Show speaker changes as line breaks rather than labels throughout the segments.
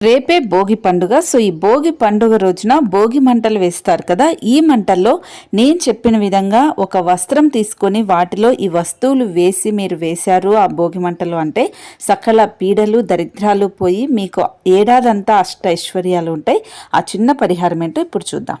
రేపే భోగి పండుగ. సో ఈ భోగి పండుగ రోజున భోగి మంటలు వేస్తారు కదా. ఈ మంటల్లో నేను చెప్పిన విధంగా ఒక వస్త్రం తీసుకొని వాటిలో ఈ వస్తువులు వేసి మీరు వేశారు ఆ భోగి మంటలు అంటే సకల పీడలు దరిద్రాలు పోయి మీకు ఏడాదంతా అష్ట ఐశ్వర్యాలు ఉంటాయి. ఆ చిన్న పరిహారం ఏంటో ఇప్పుడు చూద్దాం.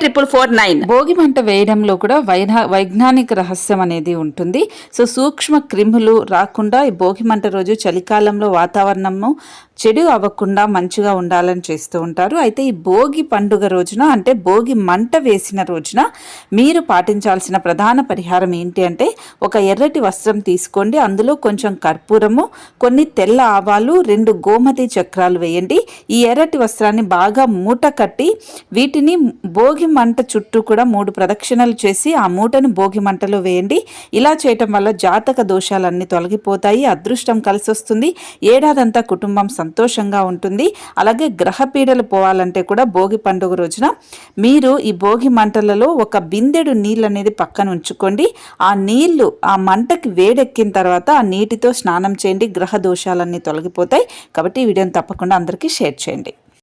triple four nine
Bhogi మంట వేయడంలో కూడా వైనా వైజ్ఞానిక రహస్యం అనేది ఉంటుంది. సో సూక్ష్మ క్రిములు రాకుండా ఈ భోగి మంట రోజు చలికాలంలో వాతావరణము చెడు అవ్వకుండా మంచిగా ఉండాలని చేస్తూ ఉంటారు. అయితే ఈ భోగి పండుగ రోజున అంటే భోగి మంట వేసిన రోజున మీరు పాటించాల్సిన ప్రధాన పరిహారం ఏంటి అంటే ఒక ఎర్రటి వస్త్రం తీసుకోండి. అందులో కొంచెం కర్పూరము కొన్ని తెల్ల ఆవాలు రెండు గోమతి చక్రాలు వేయండి. ఈ ఎర్రటి వస్త్రాన్ని బాగా మూట కట్టి వీటిని భోగి మంట చుట్టూ కూడా మూడు ప్రదక్షిణలు చేసి ఆ మూటను భోగి మంటలో వేయండి. ఇలా చేయటం వల్ల జాతక దోషాలన్నీ తొలగిపోతాయి అదృష్టం కలిసి వస్తుంది ఏడాదంతా కుటుంబం సంతోషంగా ఉంటుంది. అలాగే గ్రహ పీడలు పోవాలంటే కూడా భోగి పండుగ రోజున మీరు ఈ భోగి మంటలలో ఒక బిందెడు నీళ్ళు అనేది పక్కన ఉంచుకోండి. ఆ నీళ్ళు ఆ మంటకి వేడెక్కిన తర్వాత ఆ నీటితో స్నానం చేయండి. గ్రహ దోషాలన్నీ తొలగిపోతాయి. కాబట్టి ఈ వీడియోని తప్పకుండా అందరికీ షేర్ చేయండి.